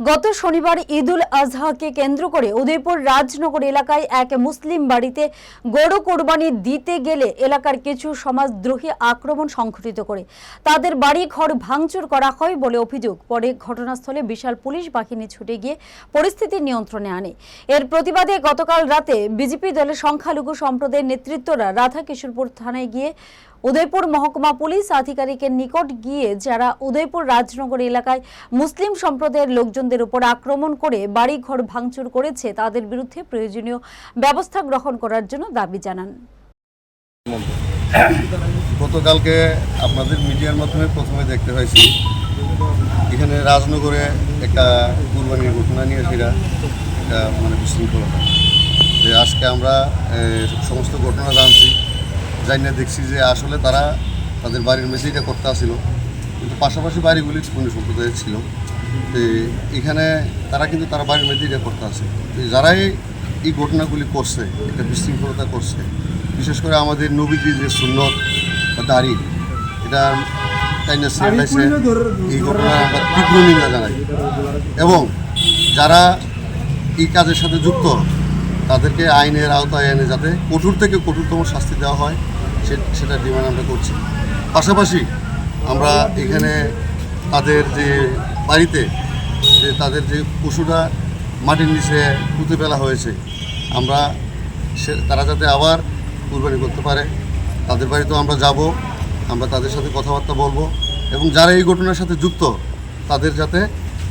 গত শনিবার ঈদুল আজহাকে কেন্দ্র করে উদয়পুর রাজনগর এলাকায় এক মুসলিম বাড়িতে গরু কোরবানি দিতে গেলে এলাকার কিছু সমাজদ্রোহী আক্রমণ সংঘটিত করে। তাদের বাড়ি ঘর ভাঙচুর করা হয় বলে অভিযোগ। পরে ঘটনাস্থলে বিশাল পুলিশ বাহিনী ছুটে গিয়ে পরিস্থিতি নিয়ন্ত্রণে আনে। এর প্রতিবাদে গতকাল রাতে বিজেপি দলের সংখ্যালঘু সম্প্রদায়ের নেতৃত্বরা রাধাকিশোরপুর থানায় গিয়ে উদয়পুর মহকুমা পুলিশ আধিকারিকের নিকট গিয়ে যারা উদয়পুর রাজনগর এলাকায় মুসলিম সম্প্রদায়ের লোকজনদের উপর আক্রমণ করে বাড়িঘর ভাঙচুর করেছে, তাদের বিরুদ্ধে প্রয়োজনীয় ব্যবস্থা গ্রহণ করার জন্য দাবি জানান। গতকালকে আপনাদের মিডিয়ার মাধ্যমে প্রথমে দেখতে পাইছি, এখানে রাজনগরে একটা কুরবানির ঘটনা নিয়ে সেটা একটা মানে বিশৃঙ্খলতা। যে আজকে আমরা সমস্ত ঘটনা জানছি। জানি না দেখছি যে আসলে তারা তাদের বাড়ির মেসে এটা করতে আসছিল। কিন্তু পাশাপাশি বাড়িগুলি কোন সম্প্রদায়ের ছিল। তো এখানে তারা কিন্তু তারা বাড়ির মেয়েদের এটা করতে আসে। তো যারাই এই ঘটনাগুলি করছে এটা বিশৃঙ্খলতা করছে বিশেষ করে আমাদের নবীজি যে সুন্নত বা দাড়ি এটা চাইনা ছেড়েছে এই ঘটনা আমরা তীব্র নিন্দা জানাই। এবং যারা এই কাজের সাথে যুক্ত তাদেরকে আইনের আওতায় এনে যাতে কঠোর থেকে কঠোরতম শাস্তি দেওয়া হয়। সেটা ডিমান্ড আমরা করছি। পাশাপাশি আমরা এখানে তাদের যে বাড়িতে যে তাদের যে পশুটা মাটির নিচে পুঁতে ফেলা হয়েছে, আমরা সে তারা যাতে আবার কুরবানি করতে পারে, তাদের বাড়িতেও আমরা যাব, আমরা তাদের সাথে কথাবার্তা বলব এবং যারা এই ঘটনার সাথে যুক্ত, তাদের যাতে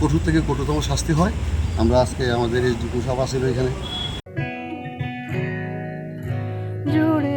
কঠোর থেকে কঠোরতম শাস্তি হয়। আমরা আজকে আমাদের এই দুটো সভা ছিল এখানে। জুড়ে